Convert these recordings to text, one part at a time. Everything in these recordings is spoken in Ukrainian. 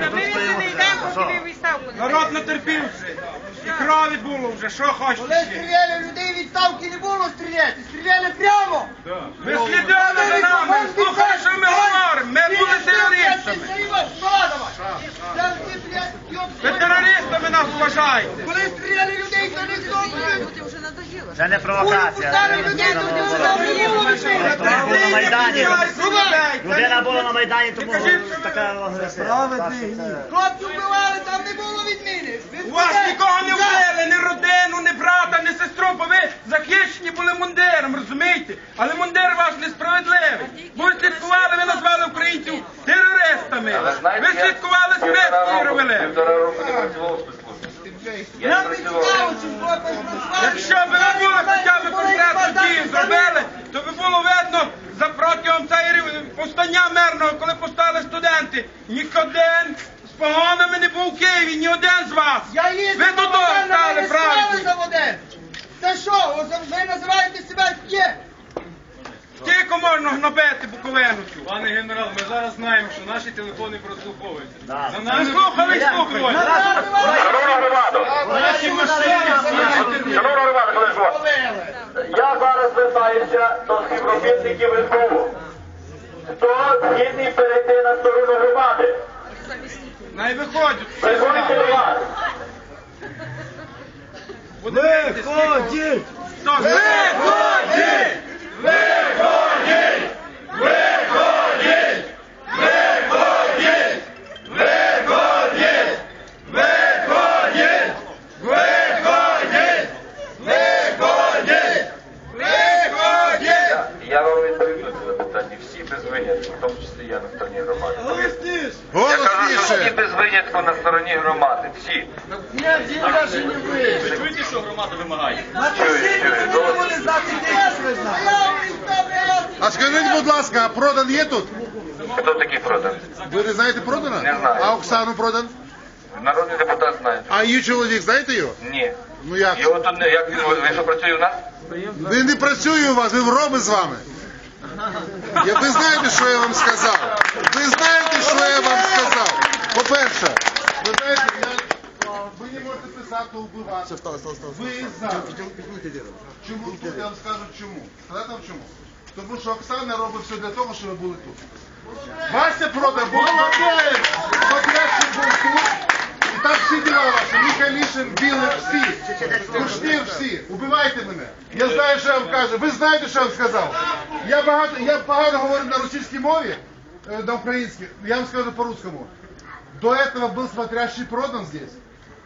Ми сюди йдемо, поки ви відставку не Народ натерпівся. І крові було вже, що Коли хочете. стріляли людей відставки не було стріляти, стріляли прямо. Ви слідили за нами, слухали, що ми говоримо. Ми були терористами. Ви терористами нас вважаєте. Коли стріляли людей, то ніхто не. Це не провокація. Ніхто не на Майдані. Людина була на Майдані, тому кажіть, що така агресія. Хлопців вбивали, там не було відміни. У вас нікого не вбили, ні родину, ні брата, ні сестру, бо ви захищені були мундиром, розумієте? Але мундир ваш несправедливий. Ви слідкували, ви назвали українців терористами. Ви слідкували спеції робили. Півтора року не працював спецслужбі. Нам не не цікаво, чи. Якщо б ви були хоча б конкретну дію зробили, то би було видно повстання мирного, коли повстали студенти. Нікоден з погонами не був у Києві, ні один з вас. Я їздив Ви до того стали правильно. Це що, ви називаєте себе є? Тільки можна гнобити Буковину. Пане генерал, ми зараз знаємо, що наші телефони прослуховуються. Да. За нами слухали і слухали. Шановна громада, наші машини. шановна громада. Я зараз звертаюся до співробітників СБУ. Хто згідний перейти на сторону громади? Най виходять. Приходьте до вас. Виходіть! Виходіть! Я, я вам відповім на це запитання. Всі без винятку, в тому числі я на стороні громади. Я кажу, що всі без винятку на стороні громади. Всі. Ви чуєте, що громада вимагає? Чую, чую. Добре. А скажіть, будь ласка, а продан є тут? Хто такий продан? Ви не знаєте продана? Не знаю. А Оксану продан? Народний депутат знає. А її чоловік, знаєте його? Ні. Ну як? Його тут не як він ви що працює у нас? Він не працює у вас, він в роми з вами. Я, ви знаєте, що я вам сказав? Ви знаєте, що я вам сказав? По-перше, ви знаєте, я... ви не можете писати убивати. Ви за. Чому? Тут я вам скажу чому. Вам чому? Тому що Оксана робить все для того, щоб ви були тут. Вася продав, молодець! Потрясший був тут. І так всі діла ваші. Михайлішин, Білик, всі. Кушнір всі. Убивайте мене. Я знаю, що я вам кажу. Ви знаєте, що я вам сказав. Я багато, я погано говорю на російській мові, е, на українській. Я вам скажу по-русскому. До этого был смотрящий продан здесь.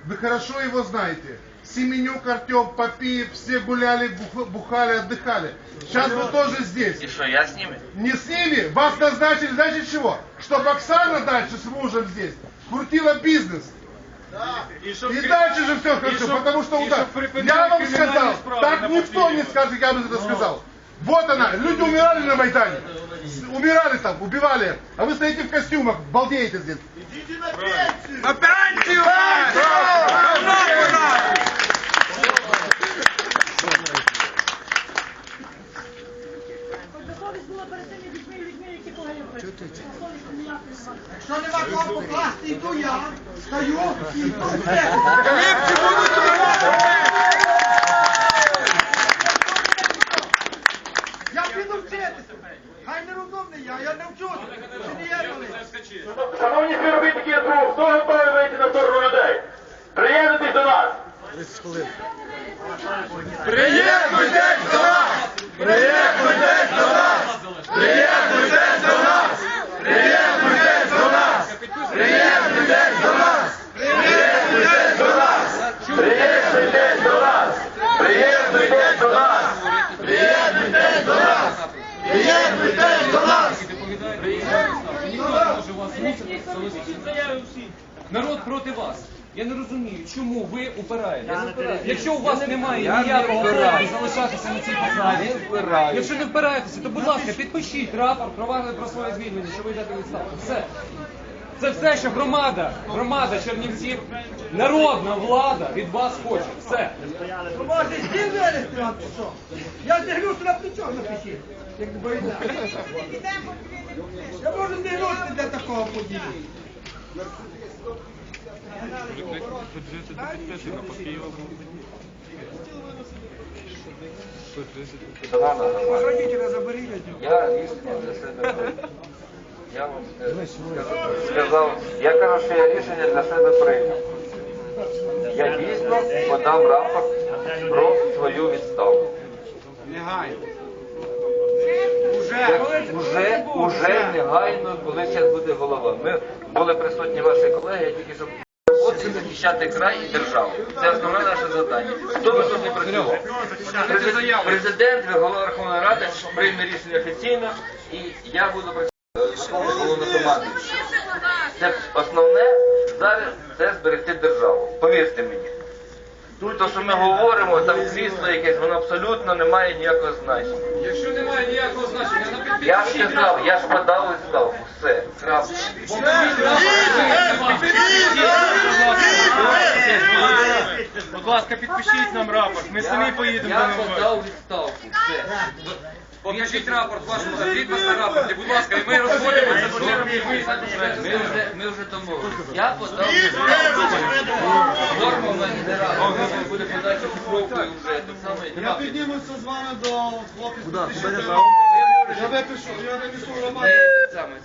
Вы хорошо его знаете. Семенюк, Артем, Попиев, все гуляли, бух- бухали, отдыхали. Сейчас вы тоже здесь. І що, я з ними? Не с ними, вас назначили, знаете чего? Чтобы Оксана дальше с мужем здесь крутила бизнес. І щоб И дальше же все хорошо, чтоб- потому что и удар. Я вам сказал, так никто не скажет, я бы это сказал. Вот она, люди умирали на Майдане. Умирали там, убивали. А вы стоите в костюмах, балдеете здесь. Идите На пенсію! Давно пора! Що нема кого покласти, йду я, стою і йду все. Ліпці будуть я, я не вчуся. Шановні співробітники СБУ, хто готовий вийти на сторону людей? Приєднуйтесь до нас! Приєднуйтесь до нас! Приєднуйтесь Народ проти вас. Я не розумію, чому ви упираєте. Якщо у вас немає ніякого права залишатися на цій посаді, якщо не впираєтеся, то будь ласка, підпишіть рапорт про про своє звільнення, що ви йдете у відставку. Все. Це все, що громада, громада Чернівців, народна влада від вас хоче. Все. Може, стіл вилезти вам, чи що? Я зігнуся на плечо напишіть, як боїться. Я можу зігнутися для такого подібного. Шановна громада, я рішення для себе. Я вам сказав, я кажу, що я рішення для себе прийняв. Я дійсно подам рапорт про свою відставку. Негайно. Уже, уже, негайно, коли зараз буде голова. Ми були присутні ваші колеги, я тільки щоб роботи захищати край і державу. Це основне наше завдання. Хто би тут не працював? Президент, голова Верховної Ради прийме рішення офіційно, і я буду працювати головнокомандуючим. Це основне зараз це зберегти державу. Повірте мені. То, що ми говоримо, там крісло якесь, воно абсолютно не має ніякого значення. Якщо немає ніякого значення, на Я ж сказав, я ж подав відставку. Все, крапка. Будь ласка, підпишіть нам рапорт. Ми самі поїдемо до Я подав відставку. Все. Покажіть рапорт вашому підпис на рапорті, будь ласка, і ми розходимося. Ми вже, ми вже домовилися. Я подав норму на в рада. Буде подача шифровкою вже так само. Я піднімуся з вами до хлопців. Я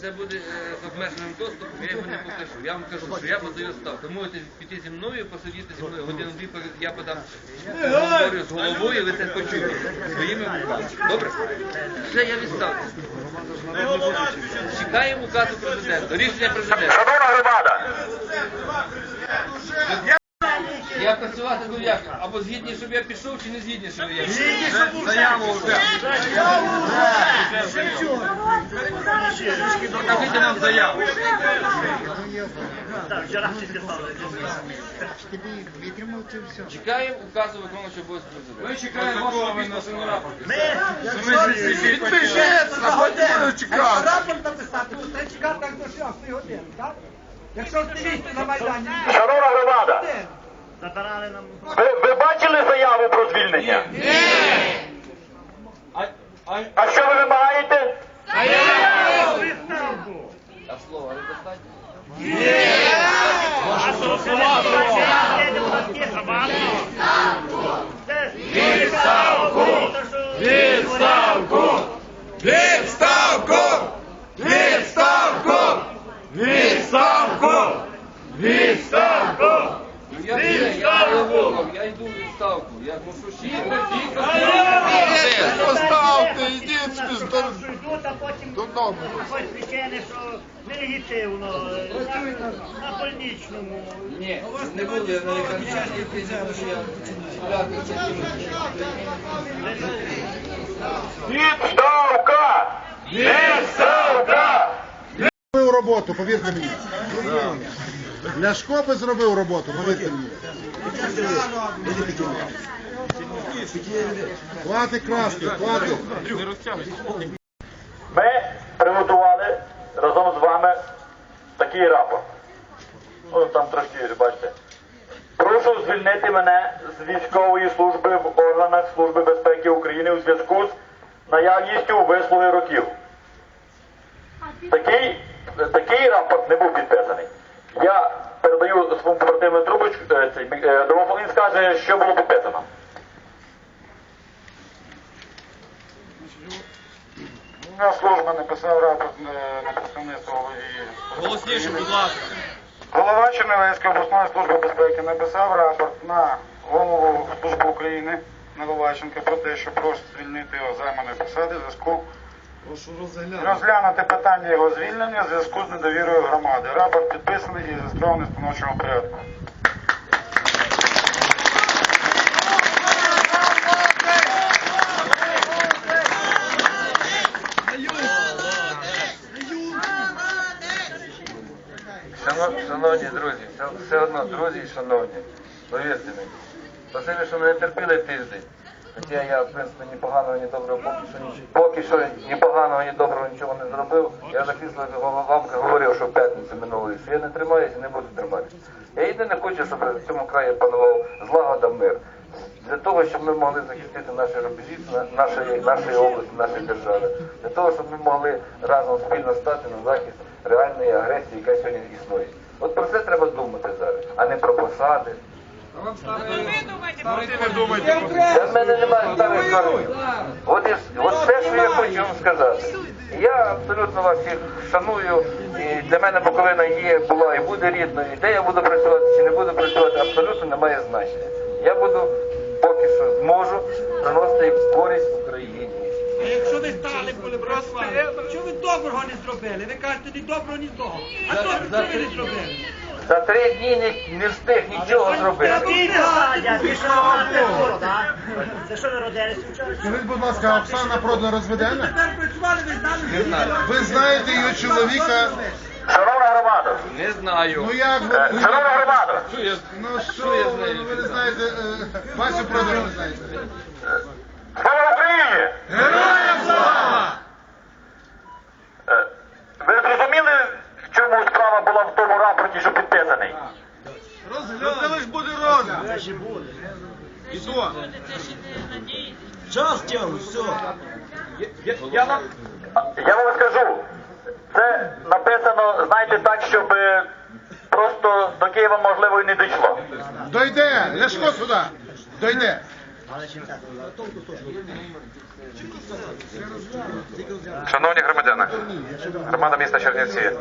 Це буде е, з обмеженим доступом, я його не покажу. Я вам кажу, що я подаю ставку. Можете піти зі мною, посидіти зі мною годину дві, поки я подам говорю з головою, ви це почуєте своїми вухами. Добре? Все, я відставку. Чекаємо указу президента, рішення президента. Я працювати буду як? Або згідні, щоб я пішов, чи не згідні, щоб я пішов? Заяву вже. Покажіть нам заяву. Так, вчора всі писали. Чекаємо указу виконуючого обов'язку президента. Ми чекаємо вашого підпису на рапорті. Підпишіться, годину чекати. Рапорт написати, то треба чекати так до 6 години, так? Якщо активісти на Майдані. шановна громада, Забирали нам. ви, ви бачили заяву про звільнення? Ні. А що ви вимагаєте? А слова недостатньо? А що слова? Відставку! Відставку! Відставку! Відставку! Відставку! Відставку! Ну я все, я голову, я йду в відставку. Я мушу ще Поставте, йдіть з пістолетом. Що йдуть, а потім Додому. Хоч причини, що нелегітимно, на, на больничному. Ні, не буде на лікарняній, не буду я сідати з якимось. Відставка! Відставка! Зробив роботу, повірте мені. Ляшко би зробив роботу, повірте мені. Хватить краски, хватить. Ми приготували разом з вами такий рапорт. Ну, там трошки, бачите. Прошу звільнити мене з військової служби в органах Служби безпеки України у зв'язку з наявністю вислуги років. Такий, такий рапорт не був підписаний. Я передаю своєму побратиму трубочку, е, е, домофон, він скаже, що було підписано. На служба написав рапорт на представництво Голосніше, будь ласка. Голова Чернівецької обласної служби безпеки написав рапорт на голову Служби України Наливайченка про те, що просить звільнити його займаної посади в зв'язку розглянути питання його звільнення в зв'язку з недовірою громади. Рапорт підписаний і зареєстрований в становчому порядку. Шановні друзі, все, все одно, друзі і шановні, повірте мені. Спасибі, що мене терпіли тиждень. Хоча я, в принципі, ні поганого, ні доброго, поки що, ні, поки що ні поганого, ні доброго нічого не зробив. Я за крісло вам говорив, що в п'ятницю минулої, що я не тримаюся і не буду триматися. Я єдине хочу, щоб в цьому краї панував злагода мир. Для того, щоб ми могли захистити наші рубежі, нашої, нашої області, нашої держави. Для того, щоб ми могли разом спільно стати на захист реальної агресії, яка сьогодні існує. От про це треба думати зараз, а не про посади. Ви думаєте, Для мене немає старих корів. От, і, от все, що я хочу вам сказати. Я абсолютно вас всіх шаную, і для мене Буковина є, була і буде рідною. І де я буду працювати чи не буду працювати, абсолютно не має значення. Я буду поки що зможу приносити користь Україні. А якщо ви стали, коли працювали, що ви доброго не зробили? Ви кажете, ні доброго, ні злого. А що ви не зробили? За три дні не, не встиг нічого зробити. Такий що ви вчора? Скажіть, будь ласка, Оксана Продна розведена? Ви знаєте її чоловіка? Шановна громада, Не знаю. Ну як ви? ну, шановна як- громада, Ну що, ви, ну, ви не знаєте, е, Васю Продна не знаєте? слава Україні! Героям слава! Е, Ви зрозуміли, в чому справа була в тому рапорті, що підписаний? Ну це лиш буде розгляд. І то. Я вам скажу, це написано, знаєте, так, щоб е, просто до Києва можливо і не дійшло. Дойде, Ляшко сюди, дойде. Шановні громадяни, громада міста Чернівці, е,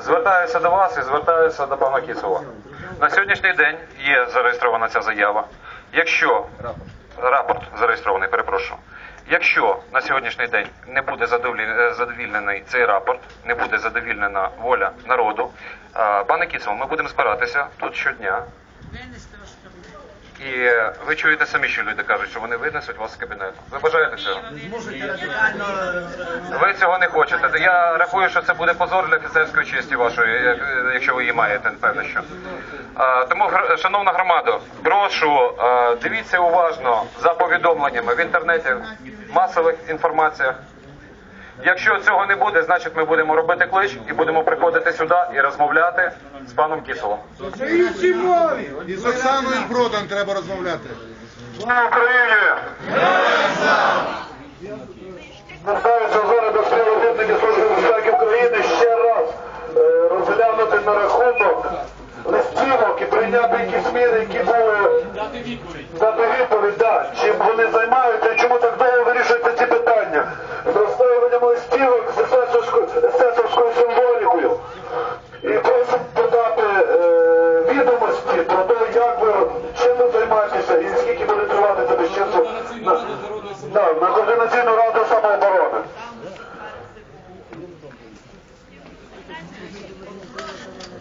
звертаюся до вас і звертаюся до пана Кісова. На сьогоднішній день є зареєстрована ця заява. Якщо рапорт зареєстрований, перепрошую. Якщо на сьогоднішній день не буде е, задовільнений цей рапорт, не буде задовільнена воля народу, е, пане Кіцево, ми будемо збиратися тут щодня. І е, ви чуєте самі, що люди кажуть, що вони винесуть вас з кабінету. Ви бажаєте цього? Ви цього не хочете. Я рахую, що це буде позор для офіцерської честі вашої, якщо ви її маєте, напевно, що. Тому, шановна громада, прошу, дивіться уважно за повідомленнями в інтернеті, масових інформаціях. Якщо цього не буде, значить ми будемо робити клич і будемо приходити сюди і розмовляти з паном Кісолом. І з Оксаною Продан треба розмовляти. Слава Україні! Звертаюся зараз до співробітників Служби безпеки України ще раз е, розглянути на рахунок листівок і прийняти якісь зміни, які були